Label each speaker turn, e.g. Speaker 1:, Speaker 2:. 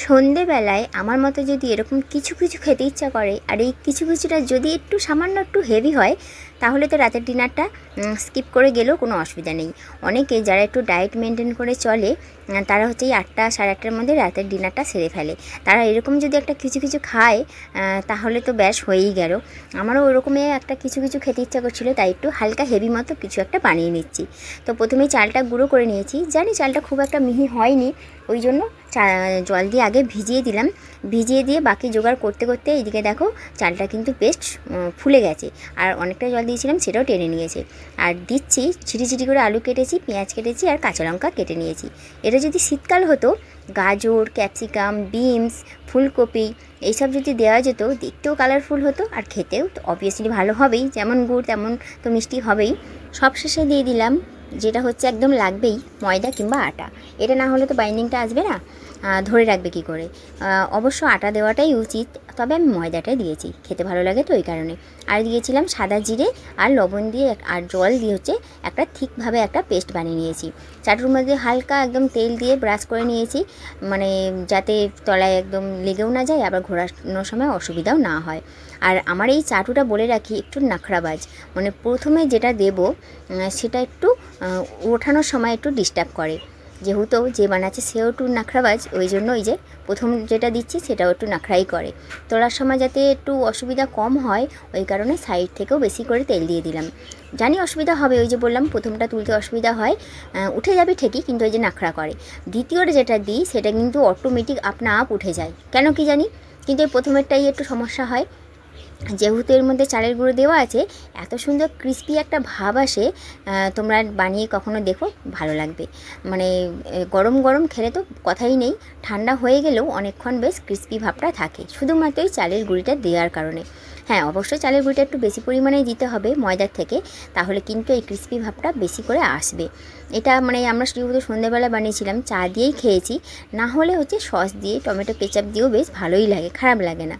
Speaker 1: সন্ধেবেলায় আমার মতো যদি এরকম কিছু কিছু খেতে ইচ্ছা করে, আর এই কিছু কিছুটা যদি একটু সামান্য একটু হেভি হয়, তাহলে তো রাতের ডিনারটা স্কিপ করে গেলেও কোনো অসুবিধা নেই। অনেকে যারা একটু ডায়েট মেনটেন করে চলে তারা হচ্ছে এই আটটা সাড়ে আটটার মধ্যে রাতের ডিনারটা সেরে ফেলে। তারা এরকম যদি একটা কিছু কিছু খায় তাহলে তো ব্যাস হয়েই গেল। আমারও ওরকমই একটা কিছু কিছু খেতে ইচ্ছা করছিল, তাই একটু হালকা হেভি মতো কিছু একটা বানিয়ে নিচ্ছি। তো প্রথমেই চালটা গুঁড়ো করে নিয়েছি। জানি চালটা খুব একটা মিহি হয়নি, ওই জন্য জল দিয়ে আগে ভিজিয়ে দিলাম। ভিজিয়ে দিয়ে বাকি জোগাড় করতে করতে এইদিকে দেখো চালটা কিন্তু উম, ফুলে গেছে। আর অনেকটা জল দিয়েছিলাম সেটাও টেনে নিয়েছে। আর দিচ্ছি ছিটি ছিটি করে আলু কেটেছি পেঁয়াজ কেটেছি আর কাঁচা লঙ্কা কেটে নিয়েছি। এটা যদি শীতকাল হতো গাজর ক্যাপসিকাম বিনস ফুলকপি এইসব যদি দেওয়া যেত দেখতেও কালারফুল হতো আর খেতেও তো অবভিয়াসলি ভালো হবেই। যেমন গুড় তেমন তো মিষ্টি হবেই। সবশেষে দিয়ে দিলাম যেটা হচ্ছে একদম লাগবেই ময়দা কিংবা আটা। এটা না হলে তো বাইন্ডিংটা আসবে না। ধরে রাখবে কি করে? অবশ্য আটা দেওয়াটাই উচিত, তবে আমি ময়দাটাই দিয়েছি। খেতে ভালো লাগে তো ওই কারণে। আর দিয়েছিলাম সাদা জিরে আর লবণ দিয়ে আর জল দিয়ে হচ্ছে একটা ঠিকভাবে একটা পেস্ট বানিয়ে নিয়েছি। চাটুর মধ্যে হালকা একদম তেল দিয়ে ব্রাশ করে নিয়েছি মানে যাতে তলায় একদম লেগেও না যায়, আবার ঘোরানোর সময় অসুবিধাও না হয়। আর আমার এই চাটুটা বলে রাখি, একটু নাখড়াবাজ। মানে প্রথমে যেটা দেব সেটা একটু ওঠানোর সময় একটু ডিস্টার্ব করে। যেহেতু যে বানাচ্ছে, সেও একটু নাখড়াবাজ। ওই জন্য ওই যে প্রথম যেটা দিচ্ছি, সেটাও একটু নাখড়াই করে। তোলার সময় যাতে একটু অসুবিধা কম হয়, ওই কারণে সাইড থেকেও বেশি করে তেল দিয়ে দিলাম। জানি অসুবিধা হবে, ওই যে বললাম, প্রথমটা তুলতে অসুবিধা হয়। উঠে যাবে ঠিকই, কিন্তু ওই যে নাখড়া করে। দ্বিতীয়টা যেটা দিই, সেটা কিন্তু অটোমেটিক আপনা আপ উঠে যায়। কেন কি জানি? কিন্তু এই প্রথমেরটাই একটু সমস্যা হয়। যেহেতু এর মধ্যে চালের গুঁড়ো দেওয়া আছে, এত সুন্দর ক্রিস্পি একটা ভাব আসে তোমরা বানিয়ে কখনো দেখো, ভালো লাগবে। মানে গরম গরম খেলে তো কথাই নেই, ঠান্ডা হয়ে গেলেও অনেকক্ষণ বেশ ক্রিস্পি ভাবটা থাকে, শুধুমাত্র এই চালের গুঁড়িটা দেওয়ার কারণে। হ্যাঁ অবশ্যই চালের গুঁড়িটা একটু বেশি পরিমাণে দিতে হবে ময়দার থেকে, তাহলে কিন্তু এই ক্রিস্পি ভাবটা বেশি করে আসবে। এটা মানে আমরা যেহেতু সন্ধ্যেবেলা বানিয়েছিলাম, চা দিয়েই খেয়েছি, না হলে হচ্ছে সস দিয়ে, টমেটো, কেচাপ দিয়েও বেশ ভালোই লাগে, খারাপ লাগে না।